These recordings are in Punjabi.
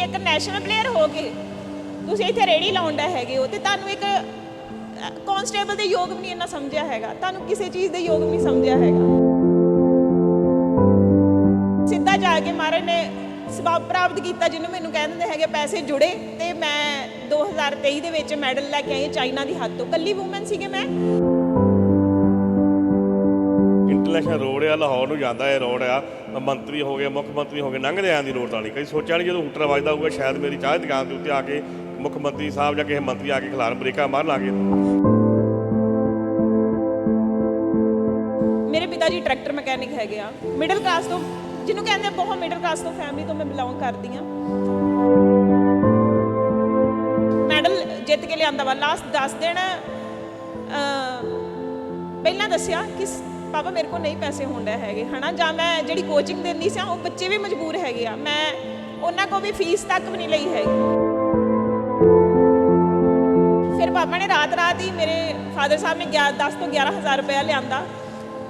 ਇੱਕ ਨੈਸ਼ਨਲ ਪਲੇਅਰ ਹੋ ਕੇ ਤੁਸੀਂ ਇੱਥੇ ਰੇੜੀ ਲਾਉਂਦਾ ਹੈਗੇ ਹੋ ਤੇ ਤੁਹਾਨੂੰ ਇੱਕ ਕਨਸਟੇਬਲ ਦੇ ਯੋਗ ਵੀ ਨਹੀਂ ਇੰਨਾ ਸਮਝਿਆ ਹੈਗਾ, ਤੁਹਾਨੂੰ ਕਿਸੇ ਚੀਜ਼ ਦੇ ਯੋਗ ਵੀ ਨਹੀਂ ਸਮਝਿਆ ਹੈਗਾ। ਸਿੱਧਾ ਜਾ ਕੇ ਮਹਾਰਾਜ ਨੇ ਸਬਬ ਪ੍ਰਾਪਤ ਕੀਤਾ, ਜਿਹਨੂੰ ਮੈਨੂੰ ਕਹਿ ਦਿੰਦੇ ਹੈਗੇ ਪੈਸੇ ਜੁੜੇ ਤੇ ਮੈਂ 2023 ਦੇ ਵਿੱਚ ਮੈਡਲ ਲੈ ਕੇ ਆਈ, ਚਾਈਨਾ ਦੀ ਹੱਥ ਤੋਂ। ਕੱਲੀ ਔਮਨ ਸੀਗੇ ਮੈਂ। ਇੰਟਰਨੈਸ਼ਨਲ ਰੋਡ ਆ, ਲਾਹੌਰ ਨੂੰ ਜਾਂਦਾ ਇਹ ਰੋਡ ਆ। ਮੰਤਰੀ ਹੋ ਗਏ, ਮੁੱਖ ਮੰਤਰੀ ਹੋ ਗਏ, ਲੰਘਦੇ ਆਂ ਦੀ ਰੋਡ ਤਾਂ ਨਹੀਂ। ਕਦੀ ਸੋਚਿਆ ਨਹੀਂ ਜਦੋਂ ਹੂਟਰ ਵੱਜਦਾ ਹੋਊਗਾ, ਸ਼ਾਇਦ ਮੇਰੀ ਚਾਹ ਦੁਕਾਨ ਦੇ ਉੱਤੇ ਆ ਕੇ ਮੁੱਖ ਮੰਤਰੀ ਸਾਹਿਬ ਜਾਂ ਕਿਸੇ ਮੰਤਰੀ ਆ ਕੇ ਖਿਲਾਰ ਬ੍ਰੇਕਾਂ ਮਾਰ ਲਾਂਗੇ। ਮੇਰੇ ਪਿਤਾ ਜੀ ਟਰੈਕਟਰ ਮਕੈਨਿਕ ਹੈਗੇ ਆ। ਮਿਡਲ ਕਲਾਸ ਤੋਂ, ਜਿਹਨੂੰ ਕਹਿੰਦੇ ਬਹੁਤ ਮਿਡਲ ਕਲਾਸ ਤੋਂ ਫੈਮਿਲੀ ਤੋਂ ਮੈਂ ਬਿਲੋਂਗ ਕਰਦੀ ਆ ਮੈਡਲ ਜਿੱਤ ਕੇ ਲਿਆਂਦਾ ਵਾ। ਲਾਸਟ 10 ਦਿਨ ਪਹਿਲਾਂ ਦੱਸਿਆ ਕਿ ਪਾਪਾ ਮੇਰੇ ਕੋਲ ਨਹੀਂ ਪੈਸੇ ਹੁੰਦੇ ਹੈਗੇ, ਹਨਾ? ਜਾਂ ਮੈਂ ਜਿਹੜੀ ਕੋਚਿੰਗ ਦਿੰਦੀ ਸੀ, ਉਹ ਬੱਚੇ ਵੀ ਮਜਬੂਰ ਹੈਗੇ ਆ। ਮੈਂ ਉਹਨਾਂ ਕੋ ਵੀ ਫੀਸ ਤੱਕ ਵੀ ਨਹੀਂ ਲਈ ਹੈਗੀ। ਫਿਰ ਪਾਪਾ ਨੇ ਰਾਤ ਰਾਤ ਹੀ ਮੇਰੇ ਫਾਦਰ ਸਾਹਿਬ ਨੇ 10 ਤੋਂ 11000 ਰੁਪਇਆ ਲਿਆਂਦਾ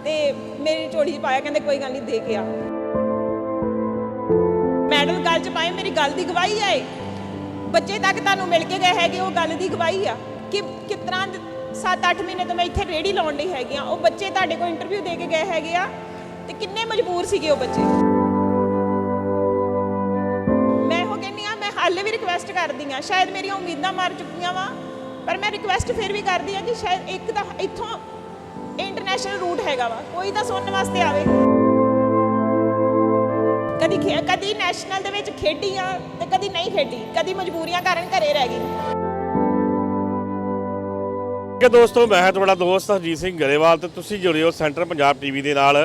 ਤੇ ਮੇਰੀ ਝੋਲੀ 'ਚ ਪਾਇਆ, ਕਹਿੰਦੇ ਕੋਈ ਗੱਲ ਨਹੀਂ, ਦੇ ਕੇ ਆ। ਮੈਡਲ ਗੱਲ 'ਚ ਪਾਏ, ਮੇਰੀ ਗੱਲ ਦੀ ਗਵਾਹੀ ਆ ਬੱਚੇ ਤੱਕ ਤੁਹਾਨੂੰ ਮਿਲ ਕੇ ਗਏ ਹੈਗੇ, ਉਹ ਗੱਲ ਦੀ ਗਵਾਹੀ ਆ ਕਿ ਕਿਤਨਾ 7-8 ਮਹੀਨੇ ਤੋਂ ਮੈਂ ਇੱਥੇ ਰੇੜੀ ਲਾਉਣ ਲਈ ਹੈਗੀ ਆ ਉਹ ਬੱਚੇ ਤੁਹਾਡੇ ਕੋਲ ਇੰਟਰਵਿਊ ਦੇ ਕੇ ਗਏ ਹੈਗੇ ਆ ਤੇ ਕਿੰਨੇ ਮਜਬੂਰ ਸੀਗੇ ਉਹ ਬੱਚੇ? ਮੈਂ ਉਹ ਕਹਿੰਦੀ ਆ ਮੈਂ ਹਾਲੇ ਵੀ ਰਿਕੁਐਸਟ ਕਰਦੀ ਆ ਸ਼ਾਇਦ ਮੇਰੀਆਂ ਉਮੀਦਾਂ ਮਰ ਚੁੱਕੀਆਂ ਵਾ, ਪਰ ਮੈਂ ਰਿਕੁਐਸਟ ਫਿਰ ਵੀ ਕਰਦੀ ਆ ਕਿ ਸ਼ਾਇਦ ਇੱਕ ਤਾਂ ਇੱਥੋਂ ਇੰਟਰਨੈਸ਼ਨਲ ਰੂਟ ਹੈਗਾ ਵਾ। ਕੋਈ ਤਾਂ ਸੁਣਨ ਵਾਸਤੇ ਆਵੇ। ਕਦੀ ਕਦੀ ਨੈਸ਼ਨਲ ਦੇ ਵਿੱਚ ਖੇਡੀ ਆ ਤੇ ਕਦੀ ਨਹੀਂ ਖੇਡੀ। ਕਦੀ ਮਜਬੂਰੀਆਂ ਕਾਰਨ ਘਰੇ ਰਹਿ ਗਈ। ਕਿ ਦੋਸਤੋ, ਮੈਂ ਤੁਹਾਡਾ ਦੋਸਤ ਹਰਜੀਤ ਸਿੰਘ ਗਰੇਵਾਲ ਤੇ ਤੁਸੀਂ ਜੁੜੇ ਹੋ ਸੈਂਟਰ ਪੰਜਾਬ ਟੀਵੀ ਦੇ ਨਾਲ।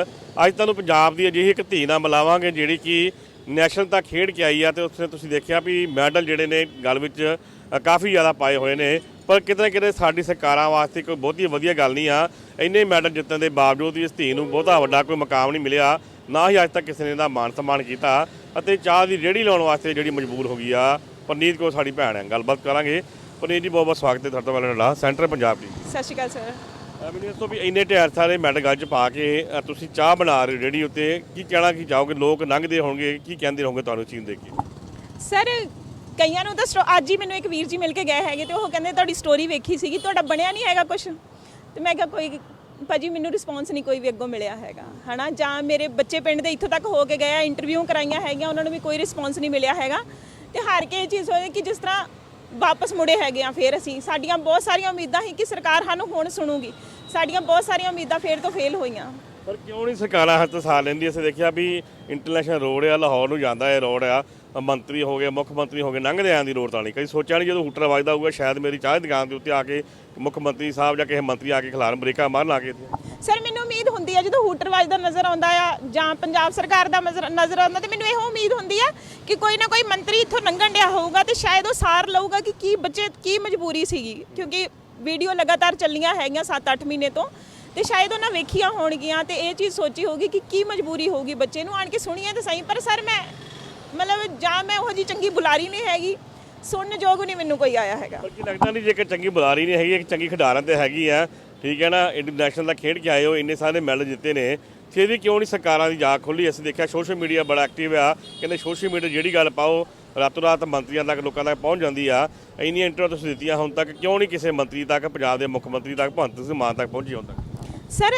ਅੱਜ ਤੁਹਾਨੂੰ ਪੰਜਾਬ ਦੀ ਅਜਿਹੀ ਇੱਕ ਧੀ ਨਾਲ ਮਿਲਾਵਾਂਗੇ ਜਿਹੜੀ ਕਿ ਨੈਸ਼ਨਲ ਤੱਕ ਖੇਡ ਕੇ ਆਈ ਆ ਤੇ ਉੱਥੇ ਤੁਸੀਂ ਦੇਖਿਆ ਵੀ ਮੈਡਲ ਜਿਹੜੇ ਨੇ ਗੱਲ ਵਿੱਚ ਕਾਫੀ ਜ਼ਿਆਦਾ ਪਾਏ ਹੋਏ ਨੇ। ਪਰ ਕਿਤੇ ਨਾ ਕਿਤੇ ਸਾਡੀ ਸਰਕਾਰਾਂ ਵਾਸਤੇ ਕੋਈ ਬਹੁਤੀ ਵਧੀਆ ਗੱਲ ਨਹੀਂ ਆ। ਇੰਨੇ ਮੈਡਲ ਜਿੱਤਣ ਦੇ ਬਾਵਜੂਦ ਵੀ ਇਸ ਧੀ ਨੂੰ ਬਹੁਤਾ ਵੱਡਾ ਕੋਈ ਮੁਕਾਮ ਨਹੀਂ ਮਿਲਿਆ, ਨਾ ਹੀ ਅੱਜ ਤੱਕ ਕਿਸੇ ਨੇ ਇਹਦਾ ਮਾਣ ਸਨਮਾਨ ਕੀਤਾ ਅਤੇ ਚਾਹ ਦੀ ਰੇੜੀ ਲਾਉਣ ਵਾਸਤੇ ਜਿਹੜੀ ਮਜਬੂਰ ਹੋ ਗਈ ਆ, ਪਰਨੀਤ ਕੋ ਸਾਡੀ ਭੈਣ ਹੈ। ਗੱਲਬਾਤ ਕਰਾਂਗੇ। ਪਰਨੀਤ ਜੀ ਬਹੁਤ ਬਹੁਤ ਸਵਾਗਤ ਹੈ ਤੁਹਾਡਾ ਵਾਲਾ ਨਾਲ ਸੈਂਟਰ ਪੰਜਾਬ ਦੀ। ਸਤਿ ਸ਼੍ਰੀ ਅਕਾਲ ਸਰ। ਅਹ ਮੈਨੂੰ ਇਸ ਤੋਂ ਵੀ ਇੰਨੇ ਢੇਰ ਸਾਰੇ ਮੈਡਲ ਚ ਪਾ ਕੇ ਅਹ ਤੁਸੀਂ ਚਾਹ ਬਣਾ ਰਹੇ ਹੋ ਰੇੜੀ ਉੱਤੇ ਕੀ ਕਹਿਣਾ ਕੀ ਚਾਹੋਗੇ ਲੋਕ ਲੰਘਦੇ ਹੋਣਗੇ ਕੀ ਕਹਿੰਦੇ ਹੋਣਗੇ ਤੁਹਾਨੂੰ ਚੀਜ਼ ਦੇਖ ਕੇ? ਸਰ ਕਈਆਂ ਨੂੰ ਤਾਂ ਸਟੋ- ਅੱਜ ਹੀ ਮੈਨੂੰ ਇੱਕ ਵੀਰ ਜੀ ਮਿਲ ਕੇ ਗਏ ਹੈਗੇ ਤੇ ਉਹ ਕਹਿੰਦੇ ਤੁਹਾਡੀ ਸਟੋਰੀ ਵੇਖੀ ਸੀਗੀ ਤੁਹਾਡਾ ਬਣਿਆ ਨਹੀਂ ਹੈਗਾ ਕੁਝ ਤੇ ਮੈਂ ਕਿਹਾ ਕੋਈ ਭਾਜੀ ਮੈਨੂੰ ਰਿਸਪੌਂਸ ਨਹੀਂ ਕੋਈ ਵੀ ਅੱਗੋਂ ਮਿਲਿਆ ਹੈਗਾ ਹਨਾ? ਜਾਂ ਮੇਰੇ ਬੱਚੇ ਪਿੰਡ ਦੇ ਇੱਥੋਂ ਤੱਕ ਹੋ ਕੇ ਗਏ ਆ ਇੰਟਰਵਿਊ ਕਰਾਈਆਂ ਹੈਗੀਆਂ ਉਹਨਾਂ ਨੂੰ ਵੀ ਕੋਈ ਰਿਸਪੌਂਸ ਨਹੀਂ ਮਿਲਿਆ ਹੈਗਾ। ਤੇ ਹਾਰ ਕੇ ਇਹ ਚੀਜ਼ ਹੋਈ ਕਿ ਜਿਸ ਤਰ੍ਹਾਂ ਵਾਪਸ ਮੁੜੇ ਹੈਗੇ ਆ ਫਿਰ ਅਸੀਂ। ਸਾਡੀਆਂ ਬਹੁਤ ਸਾਰੀਆਂ ਉਮੀਦਾਂ ਸੀ ਕਿ ਸਰਕਾਰ ਸਾਨੂੰ ਹੁਣ ਸੁਣੂਗੀ। ਸਾਡੀਆਂ ਬਹੁਤ ਸਾਰੀਆਂ ਉਮੀਦਾਂ ਫੇਰ ਤੋਂ ਫੇਲ ਹੋਈਆਂ। ਪਰ ਕਿਉਂ ਨਹੀਂ ਸਰਕਾਰਾਂ ਹੱਥ ਸਾਥ ਲੈਂਦੀ? ਅਸੀਂ ਦੇਖਿਆ ਵੀ ਇੰਟਰਨੈਸ਼ਨਲ ਰੋਡ ਆ, ਲਾਹੌਰ ਨੂੰ ਜਾਂਦਾ ਇਹ ਰੋਡ ਆ। ਮੰਤਰੀ ਹੋ ਗਏ, ਮੁੱਖ ਮੰਤਰੀ ਹੋ ਗਏ, ਲੰਘਦੇ ਆਂ ਦੀ ਰੋਡ ਤਾਂ ਨਹੀਂ। ਕਦੀ ਸੋਚਿਆ ਨਹੀਂ ਜਦੋਂ ਹੂਟਰ ਵੱਜਦਾ ਹੋਊਗਾ, ਸ਼ਾਇਦ ਮੇਰੀ ਚਾਹ ਦੀ ਦੁਕਾਨ ਦੇ ਉੱਤੇ ਆ ਕੇ ਮੁੱਖ ਮੰਤਰੀ ਸਾਹਿਬ ਜਾਂ ਕਿਸੇ ਮੰਤਰੀ ਆ ਕੇ ਖਿਲਾਰ ਬ੍ਰੇਕਾਂ ਮਾਰ ਲਾਂਗੇ ਇੱਥੇ। ਸਰ, ਮੈਨੂੰ ਉਮੀਦ ਹੁੰਦੀ ਹੈ ਜਦੋਂ ਹੂਟਰ ਵੱਜਦਾ ਨਜ਼ਰ ਆਉਂਦਾ ਆ ਜਾਂ ਪੰਜਾਬ ਸਰਕਾਰ ਦਾ ਨਜ਼ਰ ਨਜ਼ਰ ਆਉਂਦਾ, ਤੇ ਮੈਨੂੰ ਇਹੋ ਉਮੀਦ ਹੁੰਦੀ ਆ ਕਿ ਕੋਈ ਨਾ ਕੋਈ ਮੰਤਰੀ ਇੱਥੋਂ ਲੰਘਣ ਡਿਆ ਹੋਊਗਾ ਤੇ ਸ਼ਾਇਦ ਉਹ ਸਾਰ ਲਊਗਾ ਕਿ ਕੀ ਬੱਚੇ ਕੀ ਮਜਬੂਰੀ ਸੀਗੀ। ਕਿਉਂਕਿ ਵੀਡੀਓ ਲਗਾਤਾਰ ਚੱਲੀਆਂ ਹੈਗੀਆਂ 7-8 ਮਹੀਨੇ ਤੋਂ। ਤੇ ਸ਼ਾਇਦ ਉਹਨਾਂ ਵੇਖੀਆਂ ਹੋਣਗੀਆਂ ਤੇ ਇਹ ਚੀਜ਼ ਸੋਚੀ ਹੋਊਗੀ ਕਿ ਕੀ ਮਜਬੂਰੀ ਹੋਊਗੀ ਬੱਚੇ ਨੂੰ। ਆਣ ਕੇ ਸੁਣੀਏ ਤਾਂ ਸਹੀ, ਪਰ ਸਰ ਮੈਂ, ਮਤਲਬ ਜਾਂ ਮੈਂ ਉਹ ਜੀ ਚੰਗੀ ਬੁਲਾਰੀ ਨਹੀਂ ਹੈਗੀ। ਸੁਣਨ ਯੋਗ ਨਹੀਂ ਮੈਨੂੰ ਕੋਈ ਆਇਆ ਹੈਗਾ। ਪਰ ਕੀ ਲੱਗਦਾ ਨਹੀਂ ਜੇ ਚੰਗੀ ਬੁਲਾਰੀ ਨਹੀਂ ਹੈਗੀ, ਇੱਕ ਚੰਗੀ ਖਿਡਾਰਨ ਤੇ ਹੈਗੀ ਆ। ਠੀਕ ਹੈ ਨਾ ਇੰਟਰਨੈਸ਼ਨਲ ਦਾ ਖੇਡ ਕੇ ਆਏ ਹੋ, ਇੰਨੇ ਸਾਰੇ ਮੈਡਲ ਜਿੱਤੇ ਨੇ। ਫਿਰ ਵੀ ਕਿਉਂ ਨਹੀਂ ਸਰਕਾਰਾਂ ਦੀ ਜਾਗ ਖੁੱਲੀ ਅਸੀਂ ਦੇਖਿਆ ਸੋਸ਼ਲ ਮੀਡੀਆ ਬੜਾ ਐਕਟਿਵ ਆ। ਕਹਿੰਦੇ ਸੋਸ਼ਲ ਮੀਡੀਆ ਜਿਹੜੀ ਗੱਲ ਪਾਓ ਰਾਤੋਂ ਰਾਤ ਮੰਤਰੀਆਂ ਤੱਕ, ਲੋਕਾਂ ਤੱਕ ਪਹੁੰਚ ਜਾਂਦੀ ਆ। ਇੰਨੀਆਂ ਇੰਟਰਵਿਊ ਤੁਸੀਂ ਦਿੱਤੀਆਂ ਹੁਣ ਤੱਕ, ਕਿਉਂ ਨਹੀਂ ਕਿਸੇ ਮੰਤਰੀ ਤੱਕ, ਪੰਜਾਬ ਦੇ ਮੁੱਖ ਮੰਤਰੀ ਤੱਕ, ਭਗਵੰਤ ਸਿੰਘ ਮਾਨ ਤੱਕ ਪਹੁੰਚੀ ਹੁਣ ਤੱਕ? ਸਰ,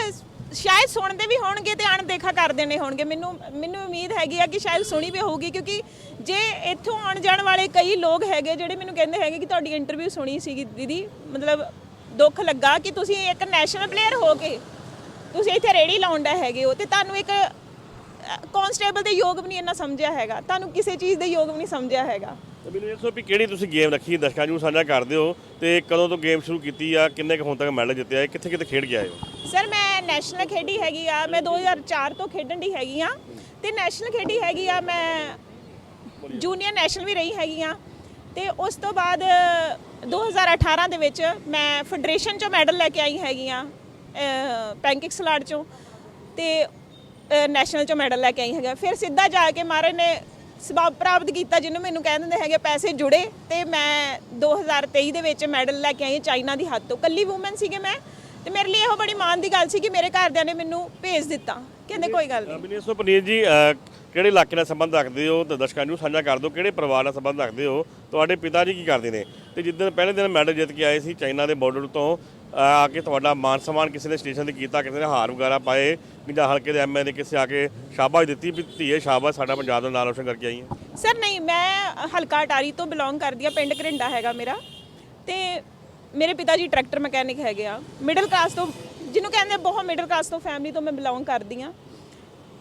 ਸ਼ਾਇਦ ਸੁਣਦੇ ਵੀ ਹੋਣਗੇ ਤੇ ਅਣਦੇਖਾ ਕਰ ਦੇਣੇ ਹੋਣਗੇ। ਮੈਨੂੰ ਮੈਨੂੰ ਉਮੀਦ ਹੈਗੀ ਆ ਕਿ ਸ਼ਾਇਦ ਸੁਣੀ ਵੀ ਹੋਊਗੀ, ਕਿਉਂਕਿ ਜੇ ਇੱਥੋਂ ਆਉਣ ਜਾਣ ਵਾਲੇ ਕਈ ਲੋਕ ਹੈਗੇ ਜਿਹੜੇ ਮੈਨੂੰ ਕਹਿੰਦੇ ਹੈਗੇ ਕਿ ਤੁਹਾਡੀ ਇੰਟਰਵਿਊ ਸੁਣੀ ਸੀਗੀ ਦੀਦੀ, ਮਤਲਬ ਦੁੱਖ ਲੱਗਾ ਕਿ ਤੁਸੀਂ ਇੱਕ ਨੈਸ਼ਨਲ ਪਲੇਅਰ ਹੋ ਕੇ ਤੁਸੀਂ ਇੱਥੇ ਰੇੜੀ ਲਾਉਂਦਾ ਹੈਗੇ ਹੋ ਤੇ ਤੁਹਾਨੂੰ ਇੱਕ ਕਨਸਟੇਬਲ ਦੇ ਯੋਗ ਵੀ ਨਹੀਂ ਇੰਨਾ ਸਮਝਿਆ ਹੈਗਾ। ਤੁਹਾਨੂੰ ਕਿਸੇ ਚੀਜ਼ ਦੇ ਯੋਗ ਵੀ ਨਹੀਂ ਸਮਝਿਆ ਹੈਗਾ। ਤੇ ਮੈਨੂੰ ਇਹ ਦੱਸੋ ਵੀ ਕਿਹੜੀ ਤੁਸੀਂ ਗੇਮ ਰੱਖੀ ਦਰਸ਼ਕਾਂ ਨੂੰ ਸਾਂਝਾ ਕਰਦੇ ਹੋ ਤੇ ਕਦੋਂ ਤੋਂ ਗੇਮ ਸ਼ੁਰੂ ਕੀਤੀ ਆ ਕਿੰਨੇ ਕੁ ਹੁਣ ਤੱਕ ਮੈਡਲ ਜਿੱਤੇ ਆ ਕਿੱਥੇ ਕਿੱਥੇ ਖੇਡ ਕੇ ਆਏ ਹੋ? ਸਰ ਮੈਂ ਨੈਸ਼ਨਲ ਖੇਡੀ ਹੈਗੀ ਆ ਮੈਂ 2004 ਤੋਂ ਖੇਡਣ ਦੀ ਹੈਗੀ ਆ ਤੇ ਨੈਸ਼ਨਲ ਖੇਡੀ ਹੈਗੀ ਆ ਮੈਂ ਜੂਨੀਅਰ ਨੈਸ਼ਨਲ ਵੀ ਰਹੀ ਹੈਗੀ ਆ ਤੇ ਉਸ ਤੋਂ ਬਾਅਦ 2018 ਦੇ ਵਿੱਚ ਮੈਂ ਫੈਡਰੇਸ਼ਨ ਚੋਂ ਮੈਡਲ ਲੈ ਕੇ ਆਈ ਹੈਗੀ ਆ ਪੈਂਕਿਕ ਸਲਾਡ ਚੋਂ ਤੇ ਨੈਸ਼ਨਲ ਚੋਂ ਮੈਡਲ ਲੈ ਕੇ ਆਈ ਹੈਗਾ ਫਿਰ ਸਿੱਧਾ ਜਾ ਕੇ ਮਹਾਰਾਜ ਨੇ ਸਬਬ ਪ੍ਰਾਪਤ ਕੀਤਾ, ਜਿਹਨੂੰ ਮੈਨੂੰ ਕਹਿ ਦਿੰਦੇ ਹੈਗੇ ਪੈਸੇ ਜੁੜੇ ਤੇ ਮੈਂ 2023 ਦੇ ਵਿੱਚ ਮੈਡਲ ਲੈ ਕੇ ਆਈ ਚਾਈਨਾ ਦੀ ਹੱਥ ਤੋਂ। ਕੱਲੀ ਔਮਨ ਸੀਗੇ ਮੈਂ ਤੇ ਮੇਰੇ ਲਈ ਇਹੋ ਬੜੀ ਮਾਣ ਦੀ ਗੱਲ ਸੀ ਕਿ ਮੇਰੇ ਘਰਦਿਆਂ ਨੇ ਮੈਨੂੰ ਭੇਜ ਦਿੱਤਾ। ਕਹਿੰਦੇ ਕੋਈ ਗੱਲ ਨਹੀਂ। ਮੈਨੂੰ ਇਸ ਜੀ ਕਿਹੜੇ ਇਲਾਕੇ ਨਾਲ ਸੰਬੰਧ ਰੱਖਦੇ ਹੋ? ਤੇ ਦਰਸ਼ਕਾਂ ਨੂੰ ਸਾਂਝਾ ਕਰ ਦਿਓ, ਕਿਹੜੇ ਪਰਿਵਾਰ ਨਾਲ ਸੰਬੰਧ ਰੱਖਦੇ ਹੋ? ਤੁਹਾਡੇ ਪਿਤਾ ਜੀ ਕੀ ਕਰਦੇ ਨੇ? ਤੇ ਜਿੱਦਣ ਪਹਿਲੇ ਦਿਨ ਮੈਡਲ ਜਿੱਤ ਕੇ ਆਏ ਸੀ ਚਾਈਨਾ ਦੇ ਬਾਰਡਰ ਤੋਂ ਆ ਕੇ ਤੁਹਾਡਾ ਮਾਨ ਸਨਮਾਨ ਕਿਸੇ ਨੇ ਸਟੇਸ਼ਨ ਤੇ ਕੀਤਾ, ਕਿਸੇ ਨੇ ਹਾਰ ਵਗੈਰਾ ਪਾਏ, ਜਾਂ ਹਲਕੇ ਦੇ ਐਮਐਲਏ ਨੇ ਕਿਸੇ ਆ ਕੇ ਸ਼ਾਬਾਸ਼ ਦਿੱਤੀ ਵੀ ਧੀਏ ਸ਼ਾਬਾਸ਼, ਸਾਡਾ ਪੰਜਾਬ ਦਾ ਨਾਮ ਰੋਸ਼ਨ ਕਰਕੇ ਆਈ ਹੈ ਸਰ, ਨਹੀਂ, ਮੈਂ ਹਲਕਾ ਅਟਾਰੀ ਤੋਂ ਬਿਲੋਂਗ ਕਰਦੀ ਆ ਪਿੰਡ ਘਰਿੰਡਾ ਹੈਗਾ ਮੇਰਾ। ਤੇ ਮੇਰੇ ਪਿਤਾ ਜੀ ਟਰੈਕਟਰ ਮਕੈਨਿਕ ਹੈਗੇ ਆ। ਮਿਡਲ ਕਲਾਸ ਤੋਂ, ਜਿਹਨੂੰ ਕਹਿੰਦੇ ਬਹੁਤ ਮਿਡਲ ਕਲਾਸ ਤੋਂ ਫੈਮਿਲੀ ਤੋਂ ਮੈਂ ਬਿਲੋਂਗ ਕਰਦੀ ਆ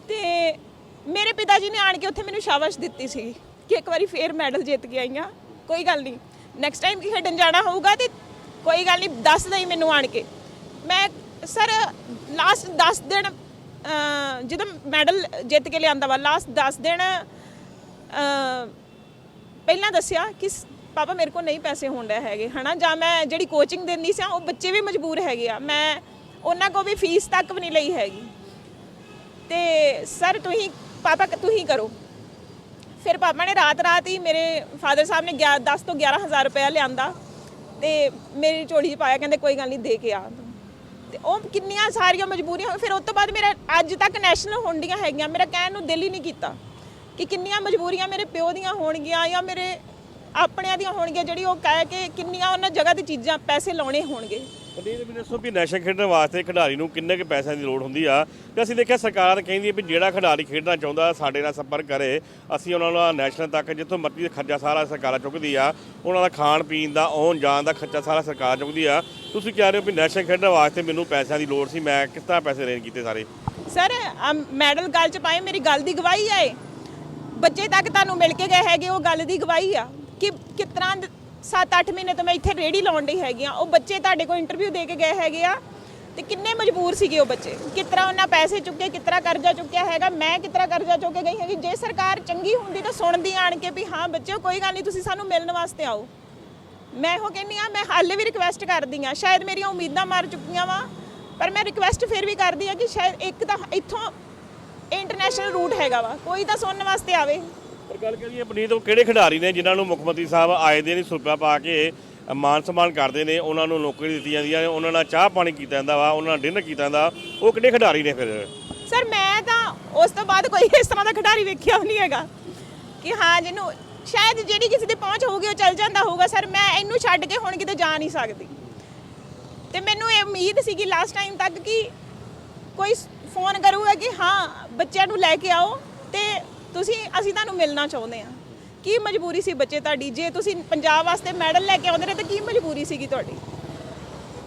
ਤੇ ਮੇਰੇ ਪਿਤਾ ਜੀ ਨੇ ਆਣ ਕੇ ਉੱਥੇ ਮੈਨੂੰ ਸ਼ਾਬਾਸ਼ ਦਿੱਤੀ ਸੀ ਕਿ ਇੱਕ ਵਾਰੀ ਫੇਰ ਮੈਡਲ ਜਿੱਤ ਕੇ ਆਈਆਂ ਕੋਈ ਗੱਲ ਨਹੀਂ ਨੈਕਸਟ ਟਾਈਮ ਖੇਡਣ ਜਾਣਾ ਹੋਊਗਾ ਤੇ ਕੋਈ ਗੱਲ ਨਹੀਂ, ਦੱਸ ਦਈ ਮੈਨੂੰ ਆਣ ਕੇ। ਮੈਂ ਸਰ ਲਾਸਟ 10 ਦਿਨ ਜਦੋਂ ਮੈਡਲ ਜਿੱਤ ਕੇ ਲਿਆਂਦਾ ਵਾ ਲਾਸਟ 10 ਦਿਨ ਪਹਿਲਾਂ ਦੱਸਿਆ ਕਿ ਪਾਪਾ ਮੇਰੇ ਕੋਲ ਨਹੀਂ ਪੈਸੇ ਹੁੰਦੇ ਹੈਗੇ, ਹਨਾ? ਜਾਂ ਮੈਂ ਜਿਹੜੀ ਕੋਚਿੰਗ ਦਿੰਦੀ ਸੀ ਉਹ ਬੱਚੇ ਵੀ ਮਜਬੂਰ ਹੈਗੇ ਆ। ਮੈਂ ਉਹਨਾਂ ਕੋ ਵੀ ਫੀਸ ਤੱਕ ਵੀ ਨਹੀਂ ਲਈ ਹੈਗੀ। ਤੇ ਸਰ, ਤੁਸੀਂ, ਪਾਪਾ, ਤੁਸੀਂ ਕਰੋ। ਫਿਰ ਪਾਪਾ ਨੇ ਰਾਤ ਰਾਤ ਹੀ ਮੇਰੇ ਫਾਦਰ ਸਾਹਿਬ ਨੇ 10 ਤੋਂ 11000 ਰੁਪਇਆ ਲਿਆਂਦਾ। ਤੇ ਮੇਰੀ ਝੋਲੀ 'ਚ ਪਾਇਆ, ਕਹਿੰਦੇ ਕੋਈ ਗੱਲ ਨਹੀਂ, ਦੇ ਕੇ ਆ ਤੂੰ। ਤੇ ਉਹ ਕਿੰਨੀਆਂ ਸਾਰੀਆਂ ਮਜਬੂਰੀਆਂ ਫਿਰ ਉਸ ਤੋਂ ਬਾਅਦ ਮੇਰਾ ਅੱਜ ਤੱਕ ਨੈਸ਼ਨਲ ਹੁੰਦੀਆਂ ਹੈਗੀਆਂ, ਮੇਰਾ ਕਹਿਣ ਨੂੰ ਦਿਲ ਹੀ ਨਹੀਂ ਕੀਤਾ ਕਿ ਕਿੰਨੀਆਂ ਮਜਬੂਰੀਆਂ ਮੇਰੇ ਪਿਓ ਦੀਆਂ ਹੋਣਗੀਆਂ ਜਾਂ ਮੇਰੇ ਆਪਣਿਆਂ ਦੀਆਂ ਹੋਣਗੀਆਂ, ਜਿਹੜੀ ਉਹ ਕਹਿ ਕੇ ਕਿੰਨੀਆਂ ਉਹਨਾਂ ਜਗ੍ਹਾ ਤੇ ਚੀਜ਼ਾਂ, ਪੈਸੇ ਲਾਉਣੇ ਹੋਣਗੇ ਪਨੀਰ ਮੈਨੂੰ ਦੱਸੋ ਵੀ ਨੈਸ਼ਨਲ ਖੇਡਣ ਵਾਸਤੇ ਖਿਡਾਰੀ ਨੂੰ ਕਿੰਨੇ ਕੁ ਪੈਸਿਆਂ ਦੀ ਲੋੜ ਹੁੰਦੀ ਆ? ਤੇ ਅਸੀਂ ਦੇਖਿਆ ਸਰਕਾਰ ਕਹਿੰਦੀ ਹੈ ਵੀ ਜਿਹੜਾ ਖਿਡਾਰੀ ਖੇਡਣਾ ਚਾਹੁੰਦਾ, ਸਾਡੇ ਨਾਲ ਸੰਪਰਕ ਕਰੇ। ਅਸੀਂ ਉਹਨਾਂ ਨੂੰ ਨੈਸ਼ਨਲ ਤੱਕ ਜਿੱਥੋਂ ਮਰਜ਼ੀ ਖਰਚਾ ਸਾਰਾ ਸਰਕਾਰ ਚੁੱਕਦੀ ਆ। ਉਹਨਾਂ ਦਾ ਖਾਣ ਪੀਣ ਦਾ, ਆਉਣ ਜਾਣ ਦਾ ਖਰਚਾ ਸਾਰਾ ਸਰਕਾਰ ਚੁੱਕਦੀ ਆ। ਤੁਸੀਂ ਕਹਿ ਰਹੇ ਹੋ ਵੀ ਨੈਸ਼ਨਲ ਖੇਡਣ ਵਾਸਤੇ ਮੈਨੂੰ ਪੈਸਿਆਂ ਦੀ ਲੋੜ ਸੀ, ਮੈਂ ਕਿਸ ਤਰ੍ਹਾਂ ਪੈਸੇ ਅਰੇਂਜ ਕੀਤੇ ਸਾਰੇ? ਸਰ ਮੈਡਲ ਗੱਲ ਚ ਪਾਏ, ਮੇਰੀ ਗੱਲ ਦੀ ਗਵਾਹੀ ਆ ਬੱਚੇ ਤੱਕ ਤੁਹਾਨੂੰ ਮਿਲ ਕੇ ਗਏ ਹੈਗੇ, ਉਹ ਗੱਲ ਦੀ ਗਵਾਹੀ ਆ। ਕਿ ਕਿਸ 7-8 ਮਹੀਨੇ ਤੋਂ ਮੈਂ ਇੱਥੇ ਰੇੜੀ ਲਾਉਣ ਡਈ ਹੈਗੀ ਆ। ਉਹ ਬੱਚੇ ਤੁਹਾਡੇ ਕੋਲ ਇੰਟਰਵਿਊ ਦੇ ਕੇ ਗਏ ਹੈਗੇ ਆ ਤੇ ਕਿੰਨੇ ਮਜਬੂਰ ਸੀਗੇ ਉਹ ਬੱਚੇ? ਕਿਸ ਉਹਨਾਂ ਪੈਸੇ ਚੁੱਕੇ, ਕਿਸ ਕਰਜ਼ਾ ਚੁੱਕਿਆ ਹੈਗਾ, ਮੈਂ ਕਿਸ ਤਰ੍ਹਾਂ ਕਰਜ਼ਾ ਚੁੱਕ ਕੇ ਗਈ ਹੈਗੀ? ਜੇ ਸਰਕਾਰ ਚੰਗੀ ਹੁੰਦੀ ਤਾਂ ਸੁਣਦੀ ਆਣ ਕੇ ਵੀ ਹਾਂ ਬੱਚਿਓ, ਕੋਈ ਗੱਲ ਨਹੀਂ, ਤੁਸੀਂ ਸਾਨੂੰ ਮਿਲਣ ਵਾਸਤੇ ਆਓ। ਮੈਂ ਇਹੋ ਕਹਿੰਦੀ ਆ ਮੈਂ ਹਾਲੇ ਵੀ ਰਿਕਵੈਸਟ ਕਰਦੀ ਆ ਸ਼ਾਇਦ ਮੇਰੀਆਂ ਉਮੀਦਾਂ ਮਾਰ ਚੁੱਕੀਆਂ ਵਾ, ਪਰ ਮੈਂ ਰਿਕਵੈਸਟ ਫਿਰ ਵੀ ਕਰਦੀ ਆ ਕਿ ਸ਼ਾਇਦ ਇੱਕ ਤਾਂ ਇੱਥੋਂ ਇੰਟਰਨੈਸ਼ਨਲ ਰੂਟ ਹੈਗਾ ਵਾ। ਕੋਈ ਤਾਂ ਸੁਣਨ ਵਾਸਤੇ ਆਵੇ। ਪਰ ਗੱਲ ਕਰੀਏ ਪਨੀਰ ਉਹ ਕਿਹੜੇ ਖਿਡਾਰੀ ਨੇ ਜਿਨ੍ਹਾਂ ਨੂੰ ਮੁੱਖ ਮੰਤਰੀ ਸਾਹਿਬ ਆਏ ਦਿਨ ਹੀ ਸੁਪਾ ਪਾ ਕੇ ਮਾਨ ਸਨਮਾਨ ਕਰਦੇ ਨੇ, ਉਹਨਾਂ ਨੂੰ ਨੌਕਰੀ ਦਿੱਤੀ ਜਾਂਦੀ ਹੈ ਉਹਨਾਂ ਨਾਲ ਚਾਹ ਪਾਣੀ ਕੀਤਾ ਜਾਂਦਾ ਵਾ, ਉਹਨਾਂ ਨਾਲ ਡਿਨਰ ਕੀਤਾ ਜਾਂਦਾ, ਉਹ ਕਿਹੜੇ ਖਿਡਾਰੀ ਨੇ ਫਿਰ? ਸਰ, ਮੈਂ ਤਾਂ ਉਸ ਤੋਂ ਬਾਅਦ ਕੋਈ ਇਸ ਤਰ੍ਹਾਂ ਦਾ ਖਿਡਾਰੀ ਵੇਖਿਆ ਨਹੀਂ ਹੈਗਾ ਕਿ ਹਾਂ, ਜਿਹਨੂੰ ਸ਼ਾਇਦ ਜਿਹੜੀ ਕਿਸੇ ਦੀ ਪਹੁੰਚ ਹੋਊਗੀ, ਉਹ ਚੱਲ ਜਾਂਦਾ ਹੋਊਗਾ। ਸਰ, ਮੈਂ ਇਹਨੂੰ ਛੱਡ ਕੇ ਹੁਣ ਕਿਤੇ ਜਾ ਨਹੀਂ ਸਕਦੀ। ਤੇ ਮੈਨੂੰ ਇਹ ਉਮੀਦ ਸੀਗੀ ਲਾਸਟ ਟਾਈਮ ਤੱਕ ਕਿ ਕੋਈ ਫੋਨ ਕਰੂਗਾ ਕਿ ਹਾਂ, ਬੱਚਿਆਂ ਨੂੰ ਲੈ ਕੇ ਆਓ ਤੇ ਤੁਸੀਂ, ਅਸੀਂ ਤੁਹਾਨੂੰ ਮਿਲਣਾ ਚਾਹੁੰਦੇ ਆ ਕੀ ਮਜਬੂਰੀ ਸੀ ਬੱਚੇ ਤੁਹਾਡੀ? ਜੇ ਤੁਸੀਂ ਪੰਜਾਬ ਵਾਸਤੇ ਮੈਡਲ ਲੈ ਕੇ ਆਉਂਦੇ ਨੇ ਤਾਂ ਕੀ ਮਜਬੂਰੀ ਸੀਗੀ ਤੁਹਾਡੀ?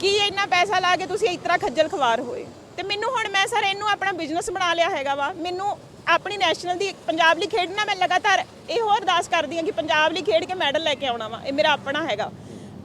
ਕੀ ਇੰਨਾ ਪੈਸਾ ਲਾ ਕੇ ਤੁਸੀਂ ਇਸ ਤਰ੍ਹਾਂ ਖੱਜਲ ਖਵਾਰ ਹੋਏ? ਤੇ ਮੈਨੂੰ ਹੁਣ ਮੈਂ ਸਰ ਇਹਨੂੰ ਆਪਣਾ ਬਿਜ਼ਨਸ ਬਣਾ ਲਿਆ ਹੈਗਾ ਵਾ। ਮੈਨੂੰ ਆਪਣੀ ਨੈਸ਼ਨਲ ਦੀ, ਪੰਜਾਬ ਲਈ ਖੇਡਣਾ ਮੈਂ ਲਗਾਤਾਰ ਇਹੋ ਅਰਦਾਸ ਕਰਦੀ ਹਾਂ ਕਿ ਪੰਜਾਬ ਲਈ ਖੇਡ ਕੇ ਮੈਡਲ ਲੈ ਕੇ ਆਉਣਾ ਵਾ। ਇਹ ਮੇਰਾ ਆਪਣਾ ਹੈਗਾ।